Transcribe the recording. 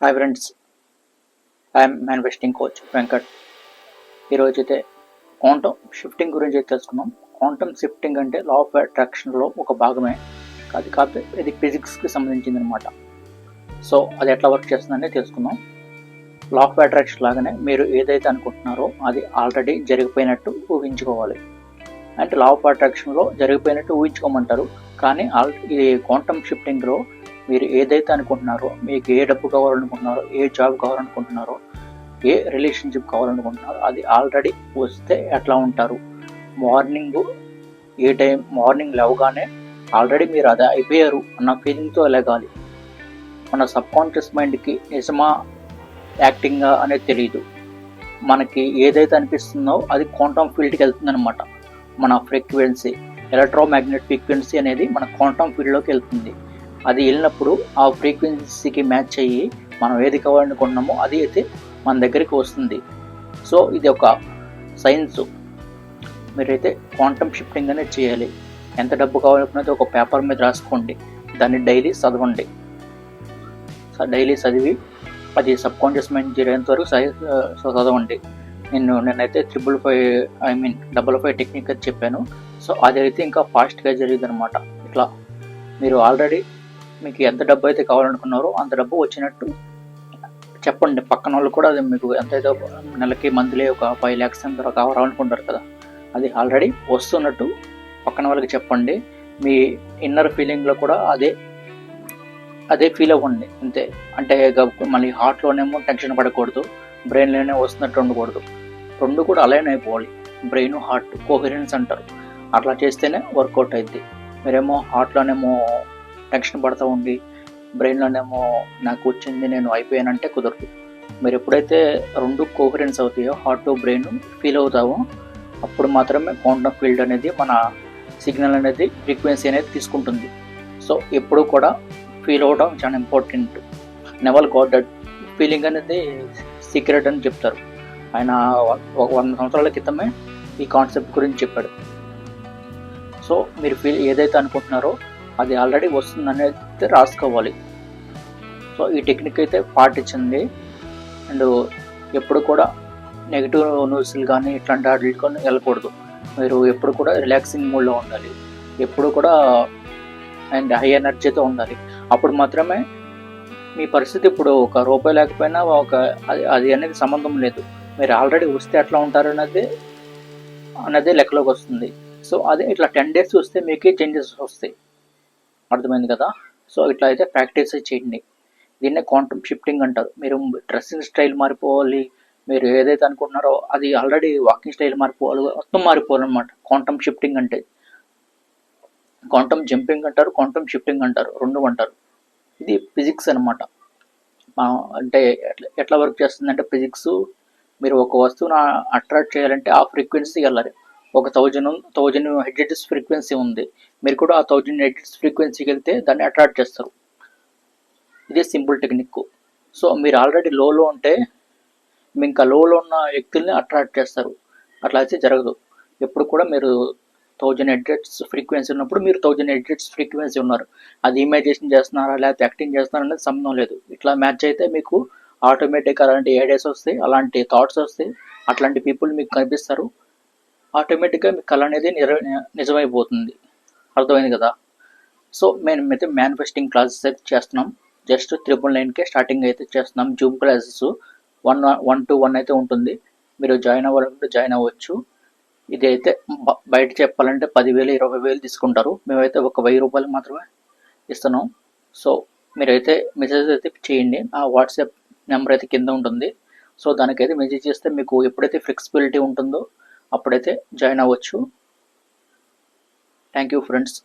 Hi friends I'm manifesting coach Venkat ఈరోజు అయితే quantum shifting గురించి అయితే తెలుసుకున్నాం క్వాంటమ్ షిఫ్టింగ్ అంటే లా ఆఫ్ అట్రాక్షన్లో ఒక భాగమే. అది కాదు ఇది ఫిజిక్స్కి సంబంధించింది అనమాట సో అది ఎట్లా వర్క్ చేస్తుందని తెలుసుకుందాం. లా ఆఫ్ అట్రాక్షన్ లాగానే మీరు ఏదైతే అనుకుంటున్నారో అది ఆల్రెడీ జరిగిపోయినట్టు ఊహించుకోవాలి. అంటే లా ఆఫ్ అట్రాక్షన్లో జరిగిపోయినట్టు ఊహించుకోమంటారు. కానీ ఆల్ ఈ క్వాంటమ్ షిఫ్టింగ్లో మీరు ఏదైతే అనుకుంటున్నారో మీకు ఏ డబ్బు కావాలనుకుంటున్నారో ఏ జాబ్ కావాలనుకుంటున్నారో ఏ రిలేషన్షిప్ కావాలనుకుంటున్నారో అది ఆల్రెడీ వస్తే ఎట్లా ఉంటారు? మార్నింగ్ ఏ టైం మార్నింగ్ లేవగానే ఆల్రెడీ మీరు అది అయిపోయారు అన్న ఫీలింగ్తో లేగాలి. మన సబ్ కాన్షియస్ మైండ్కి నిజమా యాక్టింగా అనేది తెలియదు మనకి ఏదైతే అనిపిస్తుందో అది క్వాంటమ్ ఫీల్డ్కి వెళ్తుందనమాట మన ఫ్రీక్వెన్సీ ఎలక్ట్రోమాగ్నెట్ ఫ్రీక్వెన్సీ అనేది మన క్వాంటమ్ ఫీల్డ్లోకి వెళ్తుంది. అది వెళ్ళినప్పుడు ఆ ఫ్రీక్వెన్సీకి మ్యాచ్ అయ్యి మనం ఏది కావాలనుకుంటున్నామో అది అయితే మన దగ్గరికి వస్తుంది. సో ఇది ఒక సైన్స్ మీరైతే క్వాంటమ్ షిఫ్టింగ్ అనేది చేయాలి. ఎంత డబ్బు కావాలనుకున్నది ఒక పేపర్ మీద రాసుకోండి. దాన్ని డైలీ చదవండి. డైలీ చదివి అది సబ్ కాన్షియస్ మైండ్ జరిగేంత వరకు సో చదవండి. నేను నేనైతే triple five I mean double five technique అని చెప్పాను. సో అది అయితే ఇంకా ఫాస్ట్గా జరిగింది అనమాట ఇట్లా మీరు ఆల్రెడీ మీకు ఎంత డబ్బు అయితే కావాలనుకున్నారో అంత డబ్బు వచ్చినట్టు చెప్పండి. పక్కన వాళ్ళు కూడా అది మీకు ఎంతైతే నెలకి మంత్లీ ఒక ఫైవ్ ల్యాక్స్ ఎంత కావాలనుకుంటారు కదా. అది ఆల్రెడీ వస్తున్నట్టు పక్కన వాళ్ళకి చెప్పండి. మీ ఇన్నర్ ఫీలింగ్లో కూడా అదే అదే ఫీల్ అవ్వండి. అంతే. అంటే గబ్- మళ్ళీ హార్ట్లోనేమో టెన్షన్ పడకూడదు. బ్రెయిన్లోనే వస్తున్నట్టు ఉండకూడదు. రెండు కూడా అలైన్ అయిపోవాలి. బ్రెయిన్ హార్ట్ కోహరెన్స్ అంటారు. అట్లా చేస్తేనే వర్కౌట్ అయింది మీరేమో హార్ట్లోనేమో టెన్షన్ పడుతూ ఉండి బ్రెయిన్లోనేమో నాకు వచ్చింది నేను అయిపోయానంటే కుదరదు. మీరు ఎప్పుడైతే రెండు కోహరెన్స్ అవుతాయో హార్ట్ బ్రెయిన్ ఫీల్ అవుతావో అప్పుడు మాత్రమే క్వాంటమ్ ఫీల్డ్ అనేది మన సిగ్నల్ అనేది ఫ్రీక్వెన్సీ అనేది తీసుకుంటుంది. సో ఎప్పుడు కూడా ఫీల్ అవడం చాలా important never got that feeling అనేది సీక్రెట్ అని చెప్తారు. ఆయన ఒక వంద సంవత్సరాల క్రితమే ఈ కాన్సెప్ట్ గురించి చెప్పాడు. సో మీరు ఫీల్ ఏదైతే అనుకుంటున్నారో అది ఆల్రెడీ వస్తుంది అనేది రాసుకోవాలి. సో ఈ టెక్నిక్ అయితే పాటించింది అండ్ ఎప్పుడు కూడా నెగిటివ్ న్యూస్లు కానీ ఇట్లాంటి వాటికి కానీ వెళ్ళకూడదు. మీరు ఎప్పుడు కూడా రిలాక్సింగ్ మూడ్లో ఉండాలి. ఎప్పుడు కూడా అండ్ హై ఎనర్జీతో ఉండాలి. అప్పుడు మాత్రమే మీ పరిస్థితి ఇప్పుడు ఒక రూపాయి లేకపోయినా ఒక అది అది అనేది సంబంధం లేదు. మీరు ఆల్రెడీ వస్తే ఎట్లా ఉంటారు అనేది అనేది లెక్కలోకి వస్తుంది. సో అదే ఇట్లా టెన్ డేస్ వస్తే మీకే చేంజెస్ వస్తాయి. అర్థమైంది కదా? సో ఇట్లా అయితే ప్రాక్టీస్ చేయండి. దీన్నే క్వాంటమ్ షిఫ్టింగ్ అంటారు. మీరు డ్రెస్సింగ్ స్టైల్ మారిపోవాలి. మీరు ఏదైతే అనుకుంటున్నారో అది ఆల్రెడీ వాకింగ్ స్టైల్ మారిపోవాలి. మొత్తం మారిపోవాలన్నమాట క్వాంటమ్ షిఫ్టింగ్ అంటే. క్వాంటమ్ జంపింగ్ అంటారు క్వాంటమ్ షిఫ్టింగ్ అంటారు. రెండు అంటారు. ఇది ఫిజిక్స్ అనమాట అంటే ఎట్లా ఎట్లా వర్క్ చేస్తుందంటే ఫిజిక్స్ మీరు ఒక వస్తువును అట్రాక్ట్ చేయాలంటే ఆ ఫ్రీక్వెన్సీ వెళ్ళాలి. ఒక థౌజండ్ థౌజండ్ హెడ్జెట్స్ ఫ్రీక్వెన్సీ ఉంది. మీరు కూడా ఆ థౌజండ్ హెడ్జెట్స్ ఫ్రీక్వెన్సీకి వెళ్తే దాన్ని అట్రాక్ట్ చేస్తారు. ఇదే సింపుల్ టెక్నిక్ సో మీరు ఆల్రెడీ లోలో ఉంటే మీ ఇంకా లోలో ఉన్న వ్యక్తుల్ని అట్రాక్ట్ చేస్తారు. అట్లా అయితే జరగదు. ఎప్పుడు కూడా మీరు థౌజండ్ హెడ్జెట్స్ ఫ్రీక్వెన్సీ ఉన్నప్పుడు మీరు థౌజండ్ హెడ్జెట్స్ ఫ్రీక్వెన్సీ ఉన్నారు. అది ఇమాజినేషన్ చేస్తున్నారా లేకపోతే యాక్టింగ్ చేస్తున్నారా అనేది సంబంధం లేదు. ఇట్లా మ్యాచ్ అయితే మీకు ఆటోమేటిక్ అలాంటి ఐడియాస్ వస్తాయి అలాంటి థాట్స్ వస్తాయి అట్లాంటి పీపుల్ మీకు కనిపిస్తారు. ఆటోమేటిక్గా మీ కళ అనేది నిర నిజమైపోతుంది. అర్థమైంది కదా? సో మేము అయితే మేనిఫెస్టింగ్ క్లాసెస్ అయితే చేస్తున్నాం. జస్ట్ త్రిపుల్ నైన్కే స్టార్టింగ్ అయితే చేస్తున్నాం. Zoom classes one one to one అయితే ఉంటుంది. మీరు జాయిన్ అవ్వాలంటే జాయిన్ అవ్వచ్చు. ఇది అయితే బయట చెప్పాలంటే పదివేలు ఇరవై వేలు తీసుకుంటారు. మేమైతే ఒక వెయ్యి రూపాయలు మాత్రమే ఇస్తున్నాం. సో మీరైతే మెసేజ్ అయితే చేయండి. ఆ వాట్సాప్ నెంబర్ అయితే కింద ఉంటుంది. సో దానికైతే మెసేజ్ చేస్తే మీకు ఎప్పుడైతే ఫ్లెక్సిబిలిటీ ఉంటుందో అప్పుడైతే జాయిన్ అవ్వచ్చు. Thank you friends